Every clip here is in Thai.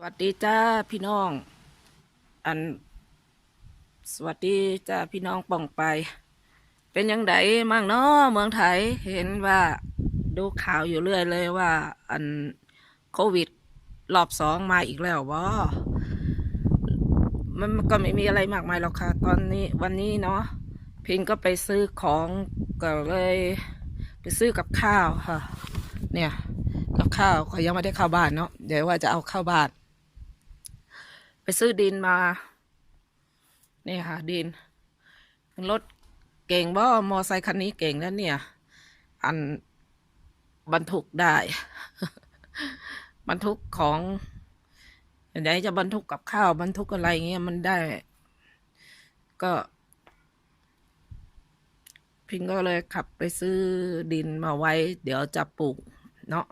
สวัสดีจ้าพี่น้อง อัน สวัสดีจ้าพี่น้องป่องไป เป็นยังไงมั่งเนาะเมืองไทยเห็นว่าดูข่าวอยู่เรื่อยเลยว่า อันโควิดรอบสองมาอีกแล้ววะมันก็ไม่มีอะไรมากมายหรอกค่ะ ตอนนี้วันนี้เนาะพิงก็ไปซื้อของก็เลย ไปซื้อกับข้าวค่ะ เนี่ย กับข้าวก็ยังไม่ได้เข้าบ้านเนาะเดี๋ยวว่าจะเอาเข้าบ้าน ไปซื้อดินมา นี่ค่ะ ดิน รถเก่งบ่มอไซคันนี้เก่งแล้วเนี่ย อันบรรทุกได้ บรรทุกของไหนจะบรรทุกกับข้าวบรรทุกอะไรเงี้ยมันได้ ก็ พิงก็เลยขับไปซื้อดินมาไว้ เดี๋ยวจะปลูก เนาะ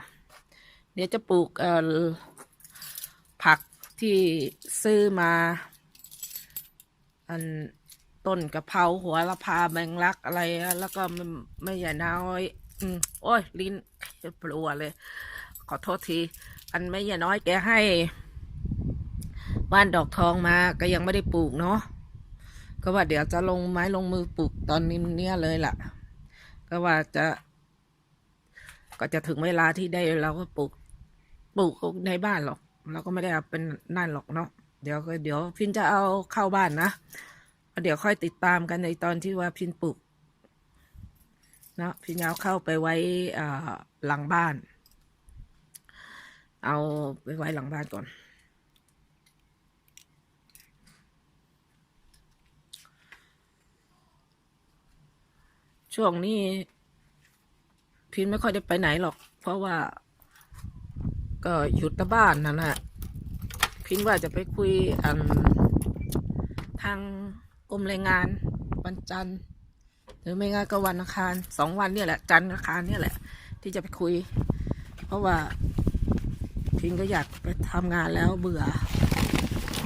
เดี๋ยวจะปลูกเอ่อ ที่ซื้อมา อันต้นกะเพราหัวละพาแมงลักอะไร แล้วก็ไม่ไม่ใหญ่น้อยอืมโอ้ย ลิ้นปลัวเลย ขอโทษที อันไม่ใหญ่น้อยแกให้ บ้านดอกทองมาก็ยังไม่ได้ปลูกเนาะก็ว่าเดี๋ยวจะลงไม้ลงมือปลูกตอนนี้เนี่ยเลยล่ะ ก็ว่าจะ ก็จะถึงเวลาที่ได้เราก็ปลูก ปลูกในบ้านหรอก เราก็ไม่ได้เอาเป็นนั่นหรอกเนาะเดี๋ยวเดี๋ยวพินจะเอาเข้าบ้านนะเดี๋ยวค่อยติดตามกันในตอนที่ว่าพินปลูกเนาะพินเอาเข้าไปไว้หลังบ้าน เอาไปไว้หลังบ้านก่อนช่วงนี้พินไม่ค่อยได้ไปไหนหรอก เพราะว่า ก็หยุดแต่บ้านนั่นแหละพินว่าจะไปคุยทางกรมแรงงานวันจันทร์หรือไม่งั้นก็วันอังคารสองวันเนี่ยแหละ จันทร์อังคารเนี่ยแหละ ที่จะไปคุย เพราะว่าพินก็อยากไปทำงานแล้วเบื่อ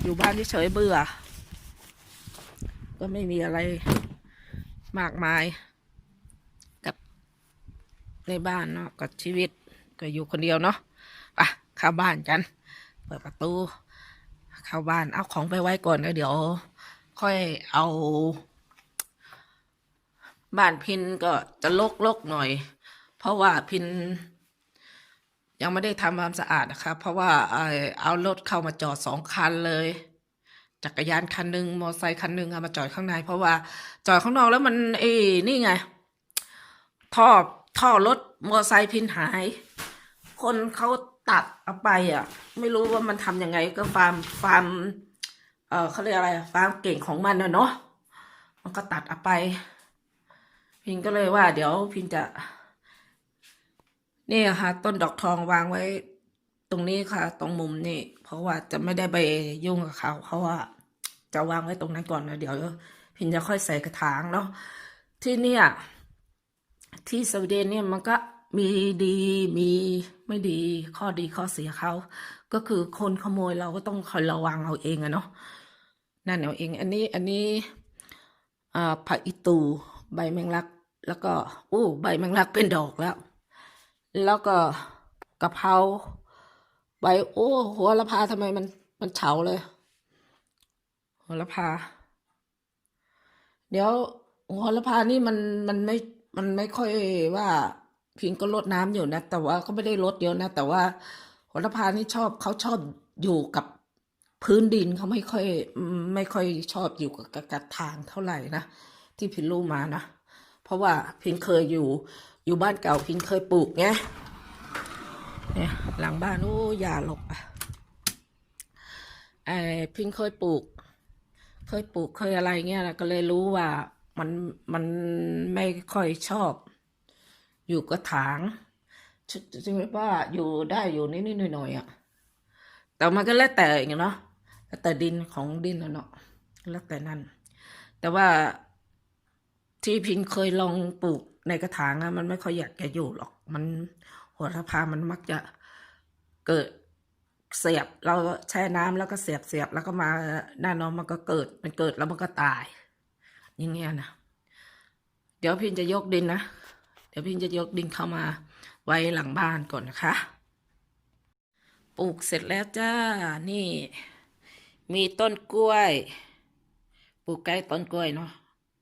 อยู่บ้านเฉยเบื่อ ก็ไม่มีอะไรมากมาย กับในบ้านเนาะกับชีวิตก็อยู่คนเดียวเนาะ ไปเข้าบ้านกัน เปิดประตู เข้าบ้านเอาของไปไว้ก่อนแล้วเดี๋ยว ค่อยเอา บ้านพินก็จะลกๆหน่อย เพราะว่าพิน ยังไม่ได้ทำความสะอาดนะครับเพราะว่าเอารถเข้ามาจอดสองคันเลยจักรยานคันหนึ่งมอเตอร์ไซค์คันหนึ่งเอามาจอดข้างใน เพราะว่าจอดข้างนอกแล้วมันเอ้นี่ไง ท่อท่อรถมอเตอร์ไซค์พินหาย คนเขา ตัดเอาไปอะ ไม่รู้ว่ามันทำยังไงก็ฟาร์มฟาร์มเออเขาเรียกอะไรฟาร์มเก่งของมันนะเนาะมันก็ตัดเอาไป พินก็เลยว่า เดี๋ยวพินจะนี่ค่ะ ต้นดอกทองวางไว้ ตรงนี้ค่ะ ตรงมุมนี่ เพราะว่าจะไม่ได้ไปยุ่งกับเขาเพราะว่า จะวางไว้ตรงนั้นก่อนนะเดี๋ยวพินจะค่อยใส่กระถางเนาะที่เนี่ย ที่สวีเดนเนี่ยมันก็ มีดีมีไม่ดีข้อดีข้อเสียเขาก็คือคนขโมยเราก็ต้องคอยระวังเอาเองอะเนาะนั่นเอาเอง อันนี้อันนี้อ่าผักอีตูใบแมงลัก แล้วก็อู้ใบแมงลักเป็นดอกแล้ว แล้วก็กะเพราใบโอ้หัวละพาทำไมมันมันเฉาเลยหัวละพา เดี๋ยวหัวละพานี่มันมันไม่มันไม่ค่อยว่า พิงก็ลดน้ำอยู่นะ แต่ว่าก็ไม่ได้ลดเยอะนะ แต่ว่าหัวละพานี่ชอบเขาชอบอยู่กับพื้นดินเขาไม่ค่อยไม่ค่อยชอบอยู่กับกับกับทางเท่าไหร่นะที่พินรู้มานะ เพราะว่าพินเคยอยู่อยู่บ้านเก่าพินเคยปลูกไงเนี่ยหลังบ้านโอ้อย่าหลบอะไอพินเคยปลูก เคยปลูกเคยอะไรเงี้ยนะก็เลยรู้ว่ามันมันไม่ค่อยชอบ อยู่กระถางจริงๆว่าอยู่ได้อยู่นิดๆหน่อยๆอะ แต่มันก็แล้วแต่อย่างเนาะแต่ดินของดินนะเนาะแล้วแต่นั่นแต่ว่าที่พินเคยลองปลูกในกระถางอะมันไม่ค่อยอยากจะอยู่หรอก มันหัวทพามันมักจะเกิดเสียบเราแช่น้ำแล้วก็เสียบเสียบแล้วก็มาหน้าน้องมันก็เกิดมันเกิดแล้วมันก็ตาย อย่างเงี้ยนะเดี๋ยวพินจะยกดินนะ เดี๋ยวพินจะยกดินเข้ามาไว้หลังบ้านก่อนนะคะ ปลูกเสร็จแล้วจ้า นี่ มีต้นกล้วย ปลูกใกล้ต้นกล้วยเนาะ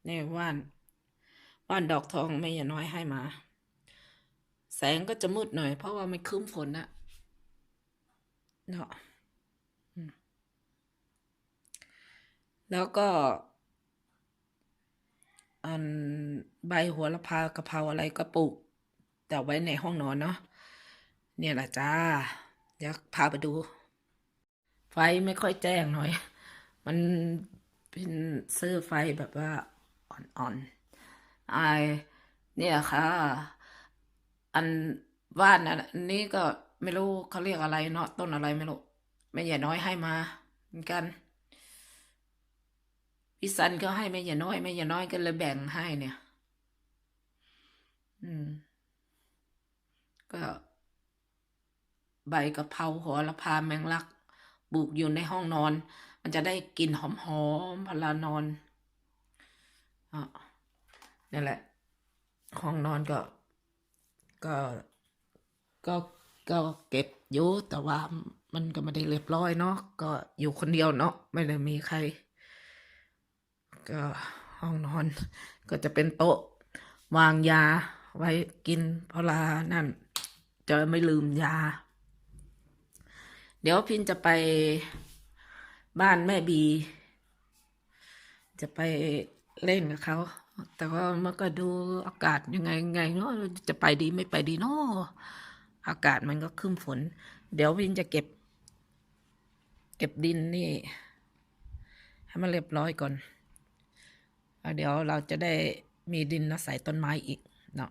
นี่ว่านว่านดอกทองแม่ย่าน้อยให้มา แสงก็จะมืดหน่อย เพราะว่ามันครึ้มฝนนะเนาะแล้วก็ อันใบหัวละพากะเพราอะไรก็ปลูกแต่ไว้ในห้องนอนเนาะเนี่ยแหละจ้าเดี๋ยวพาไปดู ไฟไม่ค่อยแจ้งหน่อย มันเป็นเสื้อไฟแบบว่าอ่อนๆไอเนี่ยค่ะ อันว่านอันนี้ก็ไม่รู้เขาเรียกอะไรเนาะต้นอะไรไม่รู้แม่ใหญ่น้อยให้มาเหมือนกัน พี่สันก็ให้แม่ใหญ่น้อยแม่ใหญ่น้อยก็เลยแบ่งให้เนี่ย อืม ก็ใบกะเพราหัวละพาแมงลักปลูกอยู่ในห้องนอน มันจะได้กลิ่นหอมๆพลานอนอะนั่นแหละ ห้องนอนก็ ก็ก็ก็เก็บอยู่แต่ว่ามันก็ไม่ได้เรียบร้อยเนาะก็อยู่คนเดียวเนาะไม่ได้มีใคร ก็ห้องนอน ก็จะเป็นโต๊ะ วางยาไว้กินเพราะลานั่น จะไม่ลืมยา เดี๋ยวพินจะไปบ้านแม่บี จะไปเล่นกับเขา แต่ว่ามันก็ดูอากาศยังไงไงเนาะจะไปดีไม่ไปดีเนาะอากาศมันก็ครึ้มฝน เดี๋ยวพินจะเก็บ เก็บดินนี่ ให้มันเรียบร้อยก่อน เดี๋ยวเราจะได้มีดินนะใส่ต้นไม้อีกเนาะ